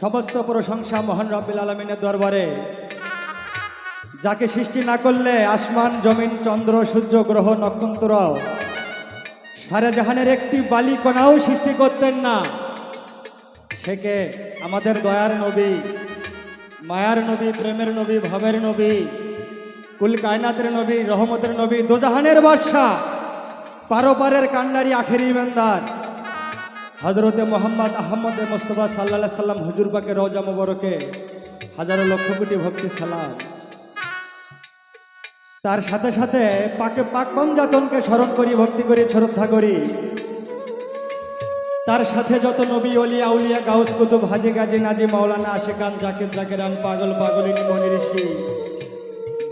সমস্ত প্রশংসা মহান রব্বিল আলমিনের দরবারে। যাকে সৃষ্টি না করলে আসমান, জমিন, চন্দ্র, সূর্য, গ্রহ, নক্ষত্র, সারা জাহানের একটি বালিকণাও সৃষ্টি করতেন না। সেকে আমাদের দয়ার নবী, মায়ার নবী, প্রেমের নবী, ভাবের নবী, কুল কায়নাতের নবী, রহমতের নবী, দোজাহানের বাদশাহ। পারোপারের কান্ডারি আখেরি ইমানদার। হজরতে মোহাম্মদ আহমদ মোস্তফা সাল্লাহ সাল্লাম হুজুর পাকে রওজা মোবারকে হাজারো লক্ষ কোটি ভক্তি সালাম। তার সাথে সাথে পাকে পাক পঞ্জাতনকে স্মরণ করি, ভক্তি করি, শ্রদ্ধা করি। তার সাথে যত নবী অলি আউলিয়া গাউস, কুতুব, হাজি, গাজী, নাজি, মাওলানা, আশেকান, জাকির, জাকিরান, পাগল, পাগলিনী মনি ঋষি,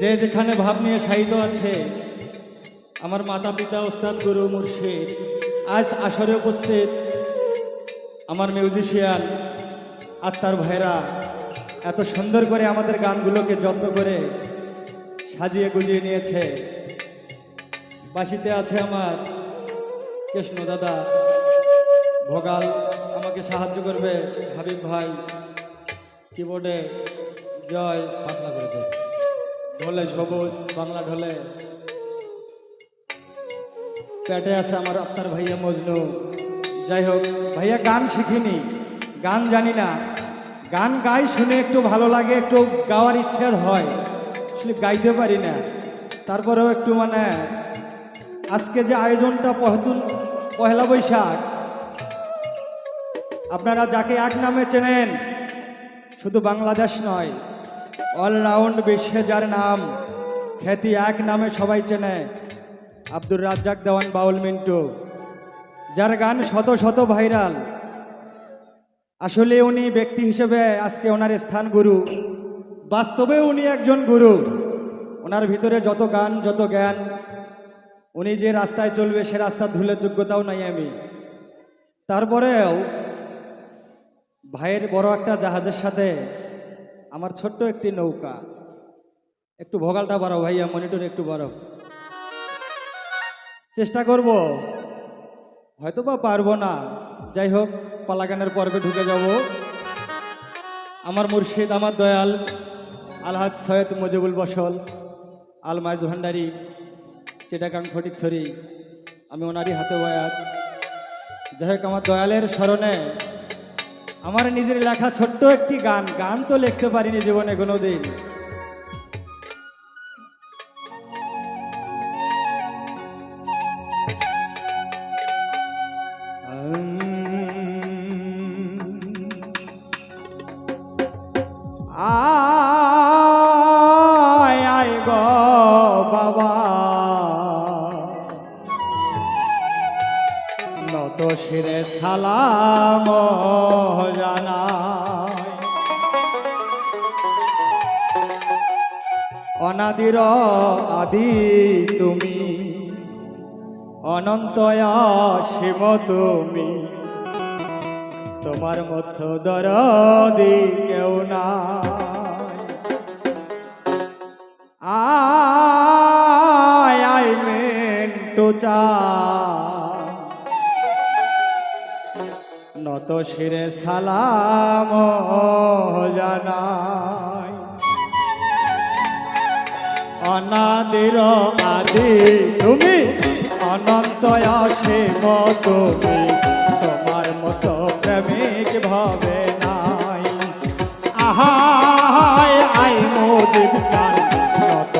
যে যেখানে ভাব নিয়ে সাহিত্য আছে আমার মাতা পিতা ওস্তাদ, গুরু, মুর্শিদ, আজ আসরে উপস্থিত আমার মিউজিশিয়ান, আত্মার ভাইরা এত সুন্দর করে আমাদের গানগুলোকে যত্ন করে সাজিয়ে গুজিয়ে নিয়েছে। বাসিতে আছে আমার, কৃষ্ণ দাদা, ভোগাল, আমাকে সাহায্য করবে, হাবিব ভাই, কিবোর্ডে জয়, পাতলা করে ঢোলে সবুজ, বাংলা ঢোলে। পেটে আছে আমার আত্মার ভাইয়া মজনু। যাই হোক, ভাইয়া গান শিখিনি, গান জানি না। গান গাই শুনে একটু ভালো লাগে, একটু গাওয়ার ইচ্ছা হয়। আসলে গাইতে পারি না। তারপরেও একটু মানে আজকে যে আয়োজনটা পহতুন, পহেলা বৈশাখ, আপনারা যাকে এক নামে চেনেন, শুধু বাংলাদেশ নয় অলরাউন্ড বিশ্বে যার নাম, খ্যাতি এক নামে সবাই চেনে। আব্দুর রাজ্জাক, দেওয়ান বাউল, মিন্টু। যার গান শত শত ভাইরাল। আসলে উনি ব্যক্তি হিসেবে আজকে ওনার স্থান গুরু। বাস্তবে উনি একজন গুরু। ওনার ভিতরে যত গান, যত জ্ঞান, উনি যে রাস্তায় চলবে সে রাস্তার ধুলের যোগ্যতাও নাই আমি। তারপরেও ভাইয়ের বড় একটা জাহাজের সাথে আমার ছোট্ট একটি নৌকা। একটু ভোগালটা বাড়াও ভাইয়া, মনিটর একটু বাড়াও। চেষ্টা করব। হয়তো বা পারব না। যাই হোক, পালাগানের পর্বে ঢুকে যাব। আমার মুর্শিদ, আমার দয়াল, আলহাজ সৈয়দ মুজিবুল বসল আল মাইজ ভান্ডারি, চিটাগাং ফটিকছড়ি, আমি ওনারই হাতে বয়াত যাই হোক, আমার দয়ালের স্মরণে আমার নিজের লেখা ছোট্ট একটি গান গান তো লিখতে পারিনি জীবনে কোনোদিন। আয় শিরে সালাম জানায় অনাদির আদি তুমি অনন্তয় শিব তুমি। তোমার মধ্য দরদি কেউ না আয় আই মেন্টু চা। নত শিরে সালাম জানাই। অনাদির আদি তুমি, অনন্ত অসীম তুমি, তোমার মতো প্রেমিক ভাবে নাই। আহাই আই চান নত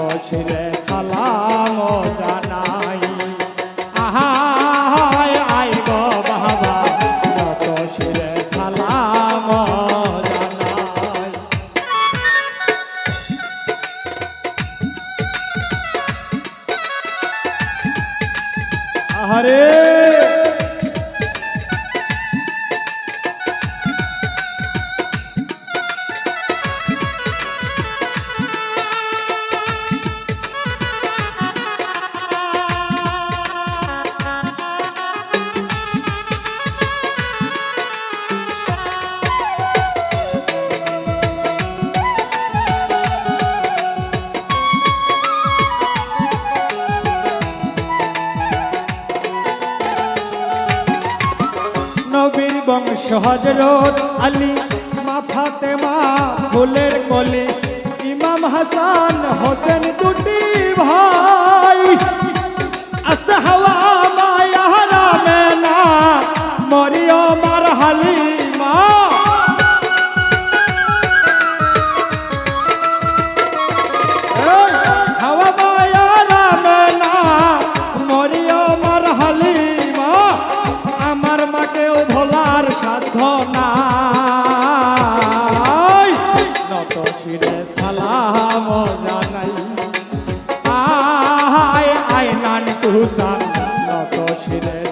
হজরত আলী মা ফাতেমা ফুলের কলি ইমাম হাসান হোসেন দুটি ভাই। নত শিরে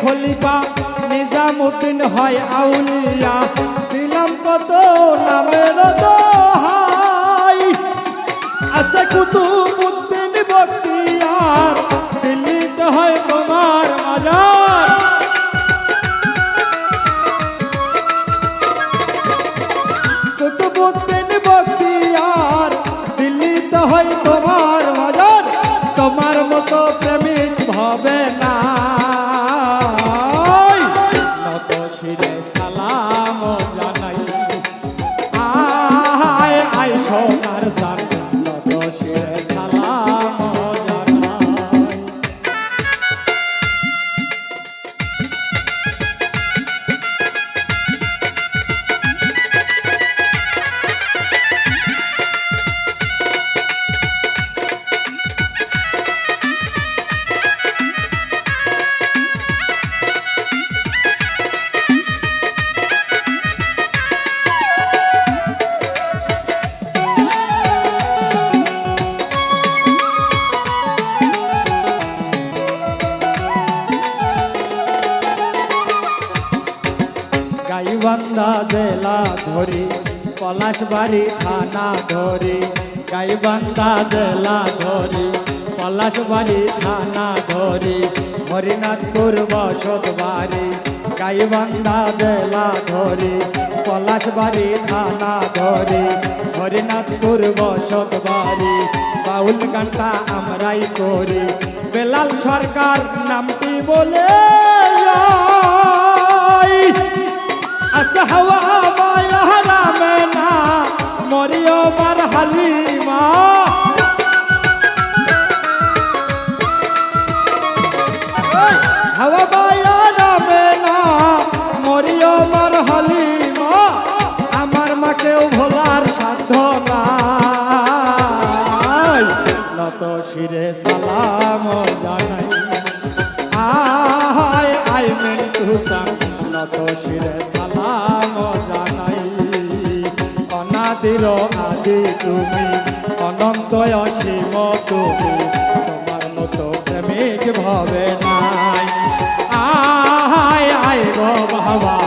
খলিফা নিজামুদ্দিন হয় আউলিয়া। দিলাম কত নামের দোহাই। আছে কুতুবুদ্দিন ধরি পলাশবাড়ি থানা ধরি, গাইবান্ধা জেলা ধরি পলাশবাড়ি থানা ধরি হরিনাথপুর বসত বাড়ি, গাইবান্ধা জেলা ধরি পলাশবাড়ি থানা ধরি হরিনাথপুর বসত বাড়ি, বাউল গানটা আমরাই করি বেলাল সরকার নামটি বলে যাই। সালাম জানাই অনাদির আদি তুমি, অনন্ত অসীম তুমি, তোমার মতো প্রেমিক ভবে নাই। আয় আয় গো বাবা